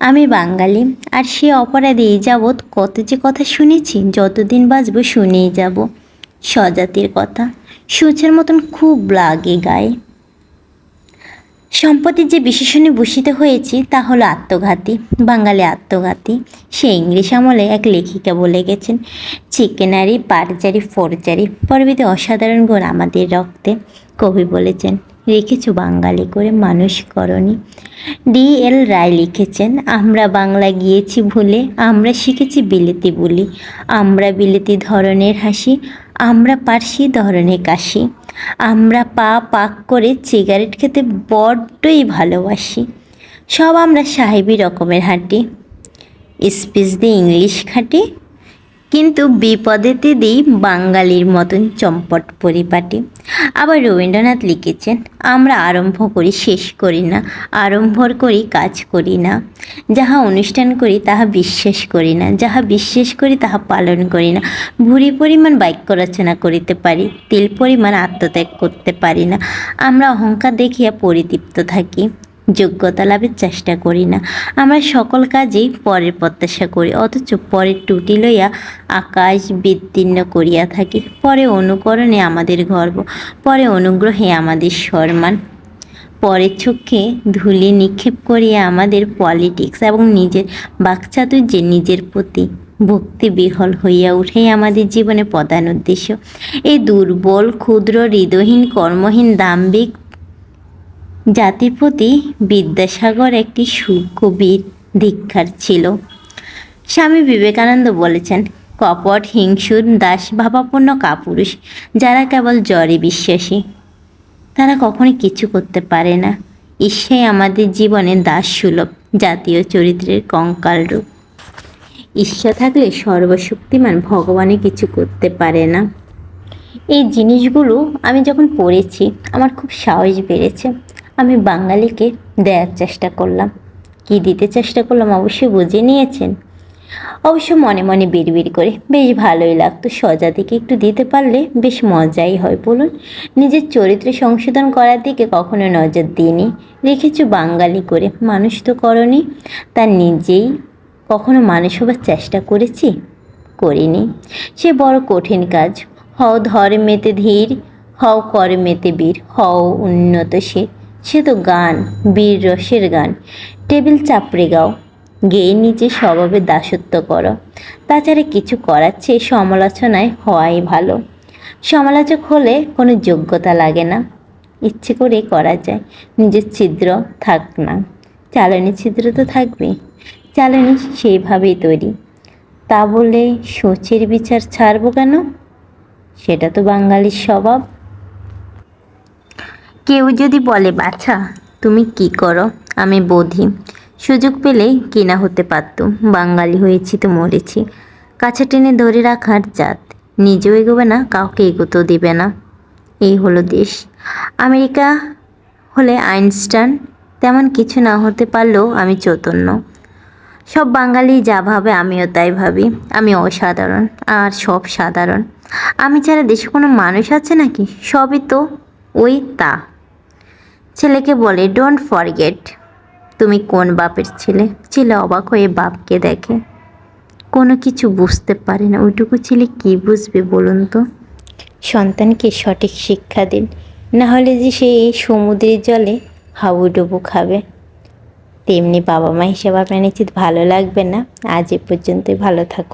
আমি বাঙালি, আর সে অপরাধে এই যাবৎ কত যে কথা শুনেছি, যতদিন বাঁচবো শুনেই যাব। স্বজাতির কথা, সূচের মতন খুব লাগে গায়ে। সম্পত্তির যে বিশেষণে ভূষিত হয়েছি, তা হলো আত্মঘাতী, বাঙালি আত্মঘাতী। সে ইংলিশ আমলে এক লেখিকা বলে গেছেন, চিকেনারি পারজারি ফরজারি প্রভৃতি অসাধারণ গুণ আমাদের রক্তে। কবি বলেছেন রেখেছ বাঙালি করে, মানুষ করনি। ডি এল রায় লিখেছেন, আমরা বাংলা গিয়েছি ভুলে, আমরা শিখেছি বিলেতি বলি। আমরা বিলেতি ধরনের হাসি, আমরা পারসি ধরনের কাশি। আমরা পা পাক করে সিগারেট খেতে বড্ডই ভালোবাসি। সব আমরা সাহেবী রকমের হাঁটি। স্পিচ দিয়ে ইংলিশ খাটি কিন্তু বিপদেতে দিই বাঙালির মতন চম্পট পরিপাটি। আবার রবীন্দ্রনাথ লিখেছেন, আমরা আরম্ভ করি, শেষ করি না আরম্ভর করি, কাজ করি না। যাহা অনুষ্ঠান করি, তাহা বিশ্বাস করি না। যাহা বিশ্বাস করি, তাহা পালন করি না। ভুরি পরিমাণ বাক্য রচনা করিতে পারি, তিল পরিমাণ আত্মত্যাগ করতে পারি না। আমরা অহংকার দেখিয়া পরিতৃপ্ত থাকি। যোগ্যতা লাভের চেষ্টা করি না। আমরা সকল কাজেই পরের প্রত্যাশা করি, অথচ পরের টুটি লইয়া আকাশ বিদীর্ণ করিয়া থাকি। পরে অনুকরণে আমাদের গর্ব, পরে অনুগ্রহে আমাদের সম্মান। পরের চোখে ধুলি নিক্ষেপ করিয়া আমাদের পলিটিক্স এবং নিজের বাকচাতুর্যে নিজের প্রতি ভক্তি বিহল হইয়া উঠেই আমাদের জীবনে প্রধান উদ্দেশ্য। এই দুর্বল, ক্ষুদ্র, হৃদয়হীন, কর্মহীন, দাম্ভিক জাতির প্রতি বিদ্যাসাগর একটি সুকবির দীক্ষার ছিল। স্বামী বিবেকানন্দ বলেছেন, কপট, হিংসুর, দাস, ভাবাপন্ন কাপুরুষ, যারা কেবল জ্বরে বিশ্বাসী, তারা কখনোই কিছু করতে পারে না। ঈশ্বাই আমাদের জীবনে দাস সুলভ জাতীয় চরিত্রের কঙ্কাল রূপ। ঈশ্বর থাকলে সর্বশক্তিমান ভগবানে কিছু করতে পারে না। এই জিনিসগুলো আমি যখন পড়েছি, আমার খুব সাহস বেড়েছে। আমি বাঙালিকে দেওয়ার চেষ্টা করলাম। কি দিতে চেষ্টা করলাম অবশ্যই বুঝে নিয়েছেন। অবশ্য মনে মনে বিড়বিড় করে বেশ ভালোই লাগতো, স্বজাতিকে একটু দিতে পারলে বেশ মজাই হয় বলুন। নিজের চরিত্র সংশোধন করার দিকে কখনো নজর দিইনি। রেখেছো বাঙালি করে, মানুষ তো করনি। তার নিজেই কখনো মানুষ হবার চেষ্টা করেছি? করিনি। সে বড় কঠিন কাজ। হও ধর্মেতে ধীর, হও কর্মেতে বীর, হও উন্নত সে। সে তো গান বীর রসের গান। টেবিল চাপড়ে গাও। গেয়ে নিচে স্বভাবে দাসত্ব করো। তাছাড়া কিছু করার চেয়ে সমালোচনায় হওয়াই ভালো। সমালোচক হলে কোনো যোগ্যতা লাগে না। ইচ্ছে করে করা যায়। নিজের ছিদ্র থাক না। চালানি ছিদ্র তো থাকবে চালানি সেইভাবেই তৈরি। তা বলে সোচের বিচার ছাড়বো কেন? সেটা তো বাঙালির স্বভাব। কেউ যদি বলে, বাছা, তুমি কি করো? আমি বোধি। সুযোগ পেলেই কিনা হতে পারত। বাঙালি হয়েছি তো মরেছি। কাছে টেনে ধরে রাখার জাত। নিজেও এগোবে না, কাউকে এগোতেও দেবে না। এই হলো দেশ। আমেরিকা হলে আইনস্টাইন তেমন কিছু না হতে পারলেও আমি চৈতন্য। সব বাঙালি যা ভাবে, আমিও তাই ভাবি। আমি অসাধারণ, আর সব সাধারণ। আমি ছাড়া দেশে কোনো মানুষ আছে নাকি? সবই তো ওই তা। ছেলেকে বলে ডোন্ট ফরগেট তুমি কোন বাপের ছেলে? ছেলে অবাক হয়ে বাপকে দেখে। কোনো কিছু বুঝতে পারে না। ওইটুকু ছেলে কী বুঝবে বলুন তো? সন্তানকে সঠিক শিক্ষা দিন। না হলে যে সে এই সমুদ্রের জলে হাবুডুবু খাবে। তেমনি বাবা মা হিসেবে আপনার নিশ্চিত ভালো লাগবে না। আজ এ পর্যন্তই। ভালো থাকুন।